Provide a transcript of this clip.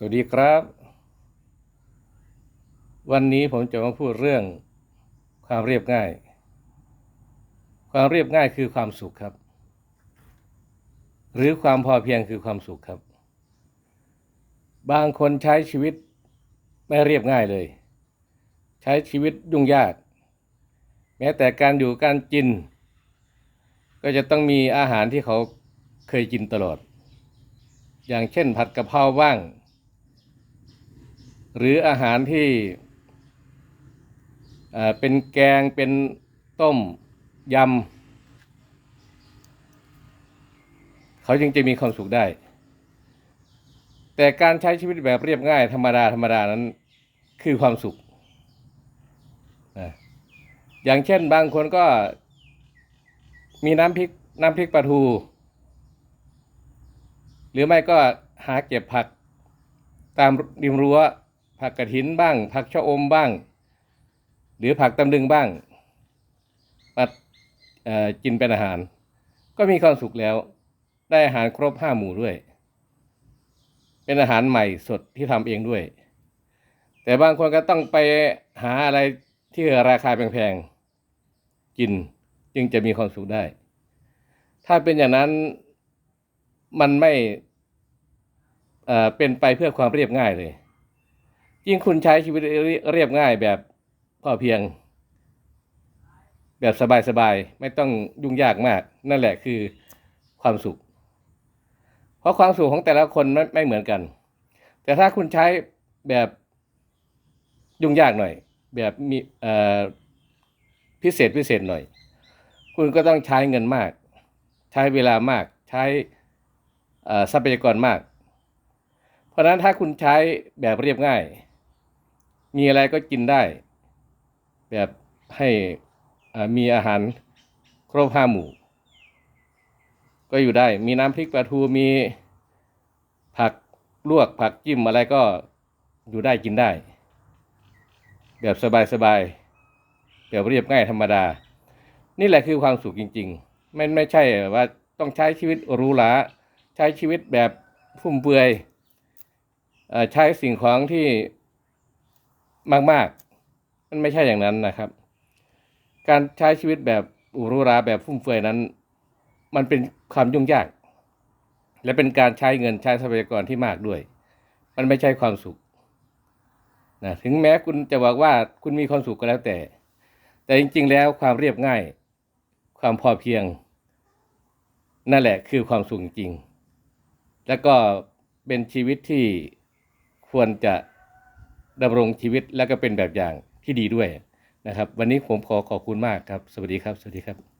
สวัสดีครับ วันนี้ผมจะมาพูดเรื่องความเรียบง่าย ความเรียบง่ายคือความสุขครับ หรือความพอเพียงคือความสุขครับ บางคนใช้ชีวิตไม่เรียบง่ายเลย ใช้ชีวิตยุ่งยาก แม้แต่การอยู่การกิน ก็จะต้องมีอาหารที่เขาเคยกินตลอด อย่างเช่นผัดกะเพราบ้าง หรืออาหารที่เป็นแกงเป็นต้มยำเขาจึงจะมีความสุขได้ แต่การใช้ชีวิตแบบเรียบง่ายธรรมดาธรรมดานั้นคือความสุข อย่างเช่นบางคนก็มีน้ำพริกน้ำพริกปลาทู หรือไม่ก็หาเก็บผักตามริมรั้ว ผักกระถินบ้าง ผักชะอมบ้าง หรือผักตำลึงบ้างมากินเป็นอาหาร ก็มีความสุขแล้ว ได้อาหารครบห้าหมู่ด้วย เป็นอาหารใหม่สดที่ทำเองด้วย แต่บางคนก็ต้องไปหาอะไรที่ราคาแพงๆกินจึงจะมีความสุขได้ ถ้าเป็นอย่างนั้นมันไม่เป็นไปเพื่อความเรียบง่ายเลย ยิ่งคุณใช้ชีวิตเรียบง่ายแบบพอเพียง แบบสบายๆ ไม่ต้องยุ่งยากมาก นั่นแหละคือความสุข เพราะความสุขของแต่ละคนไม่ไม่เหมือนกัน แต่ถ้าคุณใช้แบบยุ่งยากหน่อย แบบมีพิเศษพิเศษหน่อย คุณก็ต้องใช้เงินมาก ใช้เวลามาก ใช้ทรัพยากรมาก เพราะนั้นถ้าคุณใช้แบบเรียบง่าย มีอะไรก็กินได้ แบบให้มีอาหารครบห้าหมู่ ก็อยู่ได้ มีน้ำพริกปลาทูมีผักลวกผักจิ้มอะไรก็อยู่ได้กินได้ แบบสบายๆแบบเรียบง่ายธรรมดา นี่แหละคือความสุขจริง ๆ ไม่ไม่ใช่ว่าต้องใช้ชีวิตหรูหราใช้ชีวิตแบบฟุ่มเฟือยอใช้สิ่งของที่ มาก ๆ มันไม่ใช่อย่างนั้นนะครับ การใช้ชีวิตแบบหรูหราแบบฟุ่มเฟือยนั้น มันเป็นความยุ่งยาก และเป็นการใช้เงินใช้ทรัพยากรที่มากด้วย มันไม่ใช่ความสุขนะถึงแม้คุณจะบอกว่าคุณมีความสุขก็แล้วแต่ แต่จริง ๆ แล้วความเรียบง่าย ความพอเพียง นั่นแหละคือความสุขจริง แล้วก็เป็นชีวิตที่ควรจะ ดำรงชีวิตและก็เป็นแบบอย่างที่ดีด้วยนะครับ วันนี้ผมขอขอบคุณมากครับ สวัสดีครับ สวัสดีครับ